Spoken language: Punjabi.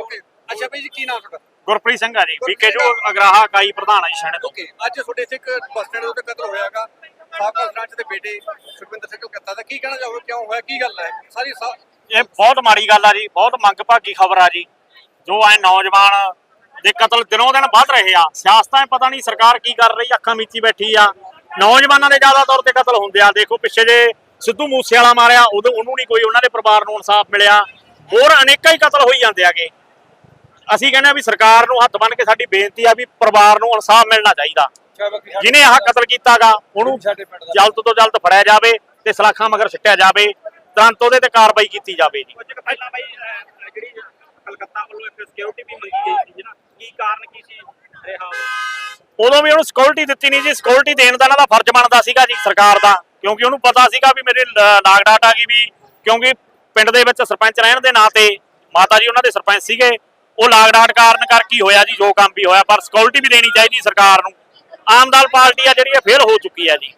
ਓਕੇ। ਅੱਛਾ ਭਾਈ ਜੀ ਕੀ ਨਾਮ ਤੁਹਾਡਾ? ਗੁਰਪ੍ਰੀਤ ਸਿੰਘ ਆ ਜੀ ਬੀਕੇ ਜੋ ਅਗਰਾਹਾ ਕਾਈ ਪ੍ਰਧਾਨ ਆ ਜੀ ਸ਼ਹਿਣੇ ਤੋਂ। ਓਕੇ ਅੱਜ ਤੁਹਾਡੇ ਇੱਥੇ ਇੱਕ ਬੱਸ ਸਟੈਂਡ ਦੇ ਉੱਤੇ ਕਤਲ ਹੋਇਆਗਾ ਸਾਬਕਾ ਸਰਪੰਚ ਦੇ ਬੇਟੇ ਸੁਖਵਿੰਦਰ ਸਿੰਘ ਕੱਤਾ ਦਾ ਕੀ ਕਹਿਣਾ ਚਾਹੋਗੇ ਕਿਉਂ ਹੋਇਆ ਕੀ ਗੱਲ ਹੈ? ਸਾਰੀ ਸਾ- ਇਹ ਬਹੁਤ ਮਾੜੀ ਗੱਲ ਆ ਜੀ ਬਹੁਤ ਮੰਗਭਾਗੀ ਖਬਰ ਆ ਜੀ। ਜੋ ਐ ਨੌਜਵਾਨ ਦੇ ਕਤਲ ਦਿਨੋਂ ਦਿਨ ਵੱਧ ਰਹੇ ਆ ਸਿਆਸਤਾਂ 'ਚ ਪਤਾ ਨਹੀਂ ਸਰਕਾਰ ਕੀ ਕਰ ਰਹੀ ਅੱਖਾਂ ਮੀਚੀ ਬੈਠੀ ਆ। ਨੌਜਵਾਨਾਂ ਦੇ ਜ਼ਿਆਦਾ ਤੌਰ ਤੇ ਕਤਲ ਹੁੰਦੇ ਆ। ਦੇਖੋ ਪਿੱਛੇ ਜੇ ਸਿੱਧੂ ਮੂਸੇ ਵਾਲਾ ਮਾਰਿਆ ਉਦੋਂ ਉਹਨੂੰ ਨਹੀਂ ਕੋਈ ਉਹਨਾਂ ਦੇ ਪਰਿਵਾਰ ਨੂੰ ਇਨਸਾਫ ਮਿਲਿਆ। ਹੋਰ ਅਨੇਕਾਂ ਹੀ ਕਤਲ ਹੋਈ ਜਾਂਦੇ ਆਗੇ। ਅਸੀਂ ਕਹਿੰਦੇ ਆ ਵੀ ਸਰਕਾਰ ਨੂੰ ਹੱਥ ਬੰਨ ਕੇ ਸਾਡੀ ਬੇਨਤੀ ਆ ਵੀ ਪਰਿਵਾਰ ਨੂੰ ਇਨਸਾਫ ਮਿਲਣਾ ਚਾਹੀਦਾ। ਜਿਹਨੇ ਆਹ ਕਤਲ ਕੀਤਾਗਾ ਉਹਨੂੰ ਜਲਦ ਤੋਂ ਜਲਦ ਫੜਿਆ ਜਾਵੇ ਤੇ ਸਲਾਖਾਂ ਮਗਰ ਸਿੱਟਿਆ ਜਾਵੇ ਤੁਰੰਤ ਉਹਦੇ ਤੇ ਕਾਰਵਾਈ ਕੀਤੀ ਜਾਵੇ ਜੀ। ਕੁਝ ਕੁ ਪਹਿਲਾਂ ਬਈ ਅਹ, ਜਿਹੜੀ ਕਲਕੱਤਾ ਵੱਲੋਂ ਇੱਕ ਸਿਕਿਉਰਿਟੀ ਵੀ ਮੰਗੀ ਗਈ ਸੀ ਜਿਹੜਾ ਕੀ ਕਾਰਨ ਕੀ ਸੀ ਰਿਹਾ ਉਦੋਂ ਵੀ ਉਹਨੂੰ ਸਿਕਿਉਰਿਟੀ ਦਿੱਤੀ ਨਹੀਂ ਜੀ ਸਿਕਿਉਰਿਟੀ ਦੇਣ ਦਾ ਇਹਨਾਂ ਦਾ ਫਰਜ਼ ਬਣਦਾ ਸੀਗਾ ਜੀ ਸਰਕਾਰ ਦਾ ਕਿਉਂਕਿ ਉਹਨੂੰ ਪਤਾ ਸੀਗਾ ਵੀ ਮੇਰੇ ਲਾਗ ਡਾਟ ਆ ਗਈ ਵੀ ਕਿਉਂਕਿ ਪਿੰਡ ਦੇ ਵਿੱਚ ਸਰਪੰਚ ਰਹਿਣ ਦੇ ਨਾਂ ਤੇ ਮਾਤਾ ਜੀ ਉਹਨਾਂ ਦੇ ਸਰਪੰਚ ਸੀਗੇ ਉਹ ਲਾਗ ਡਾਟ ਕਾਰਨ ਕਰਕੇ ਹੋਇਆ ਜੀ, ਜੋ ਕੰਮ ਵੀ ਹੋਇਆ, ਪਰ ਸਿਕਿਉਰਿਟੀ ਵੀ ਦੇਣੀ ਚਾਹੀਦੀ ਸਰਕਾਰ ਨੂੰ। ਆਮ ਦਾਲ ਪਾਰਟੀ ਆ ਜਿਹੜੀ ਇਹ ਫੇਲ ਹੋ ਚੁੱਕੀ ਆ ਜੀ।